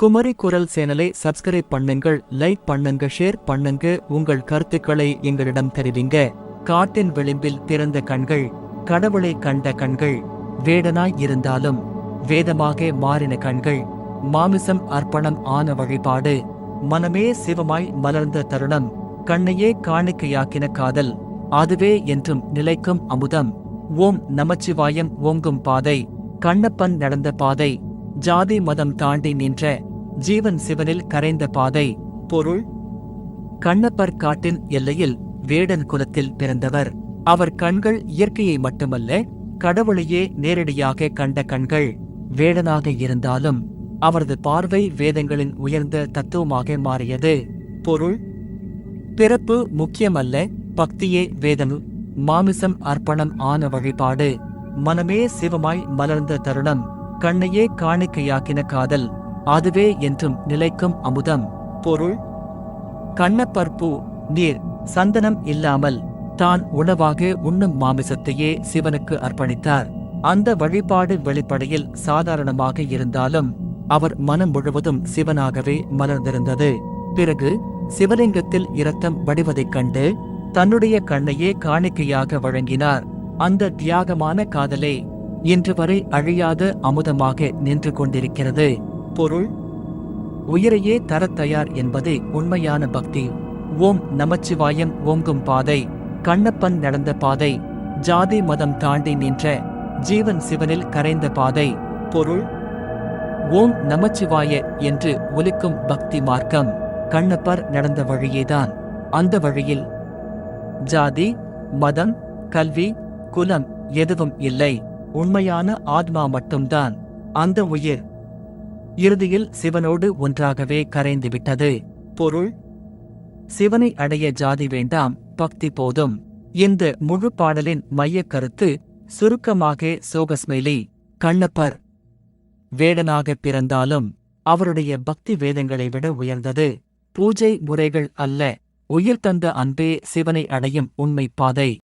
குமரி குரல் சேனலை சப்ஸ்கிரைப் பண்ணுங்கள் லைக் பண்ணுங்க ஷேர் பண்ணுங்க. உங்கள் கருத்துக்களை எங்களிடம் தெரிவிங்க. காட்டின் விளிம்பில் திறந்த கண்கள் கடவுளை கண்ட கண்கள் வேடனாய் இருந்தாலும் வேதமாக மாறின கண்கள் மாமிசம் அர்ப்பணம் ஆன வழிபாடு மனமே சிவமாய் மலர்ந்த தருணம் கண்ணையே காணிக்கையாக்கின காதல் அதுவே என்றும் நிலைக்கும் அமுதம். ஓம் நமச்சிவாயம் ஓங்கும் பாதை கண்ணப்பன் நடந்த பாதை ஜாதி மதம் தாண்டி நின்ற ஜீவன் சிவனில் கரைந்த பாதை. பொருள். கண்ணப்பர் காட்டின் எல்லையில் வேடன் குலத்தில் பிறந்தவர். அவர் கண்கள் இயற்கையை மட்டுமல்ல கடவுளையே நேரடியாக கண்ட கண்கள். வேடனாக இருந்தாலும் அவரது பார்வை வேதங்களின் உயர்ந்த தத்துவமாக மாறியது. பொருள். பிறப்பு முக்கியமல்ல பக்தியே வேதம். மாமிசம் அர்ப்பணம் ஆன வழிபாடு. மனமே சிவமாய் மலர்ந்த தருணம். கண்ணையே காணிக்கையாக்கின காதல். அதுவே என்றும் நிலைக்கும் அமுதம். பொருள்? கண்ணப்பற்பூ நீர் சந்தனம் இல்லாமல் தான் உணவாக உண்ணும் மாமிசத்தையே சிவனுக்கு அர்ப்பணித்தார். அந்த வழிபாடு வெளிப்படையில் சாதாரணமாக இருந்தாலும் அவர் மனம் முழுவதும் சிவனாகவே மலர்ந்திருந்தது. பிறகு சிவலிங்கத்தில் இரத்தம் வடிவதைக் கண்டு தன்னுடைய கண்ணையே காணிக்கையாக வழங்கினார். அந்த தியாகமான காதலே இன்று வரை அழியாத அமுதமாக நின்று கொண்டிருக்கிறது. பொருள்? உயிரையே தரத் தயார் என்பதே உண்மையான பக்தி. ஓம் நமச்சிவாயம் ஓங்கும் பாதை கண்ணப்பன் நடந்த பாதை ஜாதி மதம் தாண்டி நின்ற ஜீவன் சிவனில் கரைந்த பாதை. பொருள்? ஓம் நமச்சிவாய என்று ஒலிக்கும் பக்தி மார்க்கம் கண்ணப்பர் நடந்த வழியேதான். அந்த வழியில் ஜாதி மதம் கல்வி குலம் எதுவும் இல்லை. உண்மையான ஆத்மா மட்டும்தான். அந்த உயிர் இறுதியில் சிவனோடு ஒன்றாகவே கரைந்துவிட்டது. பொருள்? சிவனை அடைய ஜாதி வேண்டாம் பக்தி போதும். இந்த முழு பாடலின் மையக் கருத்து சுருக்கமாக சோகஸ்மெலி கண்ணப்பர். வேடனாக பிறந்தாலும் அவருடைய பக்தி வேதங்களை விட உயர்ந்தது. பூஜை முறைகள் அல்ல உயிர் தந்த அன்பே சிவனை அடையும் உண்மை பாதை.